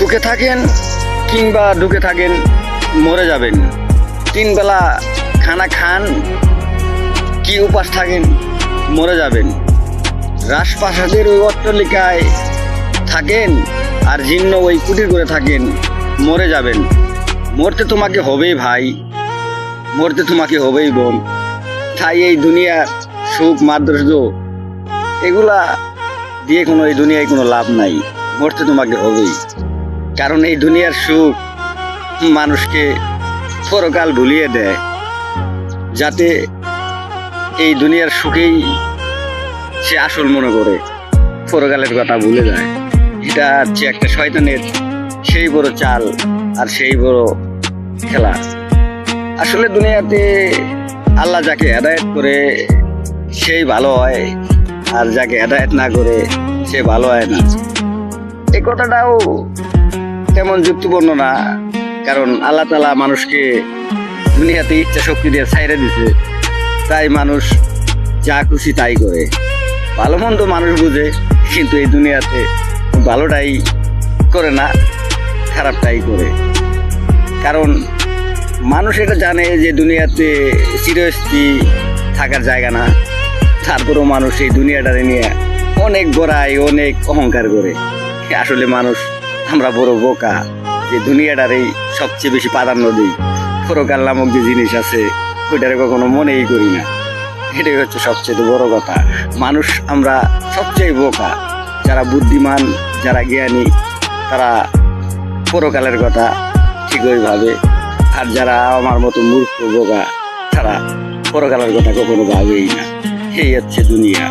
সুখে থাকেন কিংবা দুঃখে থাকেন, মরে যাবেন। তিন বেলা খানা খান, কি উপাস থাকেন, মরে যাবেন। রাজপ্রাসাদের ওই অট্টলিকায় থাকেন আর জীর্ণ ওই কুটির করে থাকেন, মরে যাবেন। মরতে তোমাকে হবেই ভাই, মরতে তোমাকে হবেই বোন। তাই এই দুনিয়ার সুখ মাদ্রস্য এগুলা দিয়ে কোনো, এই দুনিয়ায় কোনো লাভ নাই। মরতে তোমাকে হবেই। কারণ এই দুনিয়ার সুখ মানুষকে পরকাল ভুলিয়ে দেয়। যাতে এই দুনিয়ার সুখেই সে আসল মনে করে, পরকালের কথা ভুলে যায়। এটা হচ্ছে একটা শয়তানের সেই বড় চাল আর সেই বড় খেলা। আসলে দুনিয়াতে আল্লাহ যাকে হেদায়ত করে, সেই ভালো হয়, আর যাকে হেদায়ত না করে, সে ভালো হয় না। এই কথাটাও তেমন যুক্তিপূর্ণ না, কারণ আল্লাহ তালা মানুষকে দুনিয়াতে ইচ্ছা শক্তি দিয়ে ছাইরে দিছে। তাই মানুষ যা খুশি তাই করে। ভালো মন্দ মানুষ বুঝে, কিন্তু এই দুনিয়াতে ভালোটাই করে না, খারাপটাই করে। কারণ মানুষ এটা জানে যে দুনিয়াতে চিরস্থায়ী থাকার জায়গা না। তারপরেও মানুষ এই দুনিয়াটারে নিয়ে অনেক গড়ায় অনেক অহংকার করে। আসলে মানুষ আমরা বড় বোকা, যে দুনিয়াটারেই সবচেয়ে বেশি প্রাধান্য দিই। পরকাল নামক যে জিনিস আছে, ওইটারে কখনো মনেই করি না। এটাই হচ্ছে সবচেয়ে বড় কথা। মানুষ আমরা সবচেয়ে বোকা। যারা বুদ্ধিমান, যারা জ্ঞানী, তারা পরকালের কথা ঠিকই ভাবে আর যারা আমার মতো মূর্খ বোকা, তারা পরকালের কথা কখনো ভাবেই না। এই হচ্ছে দুনিয়া।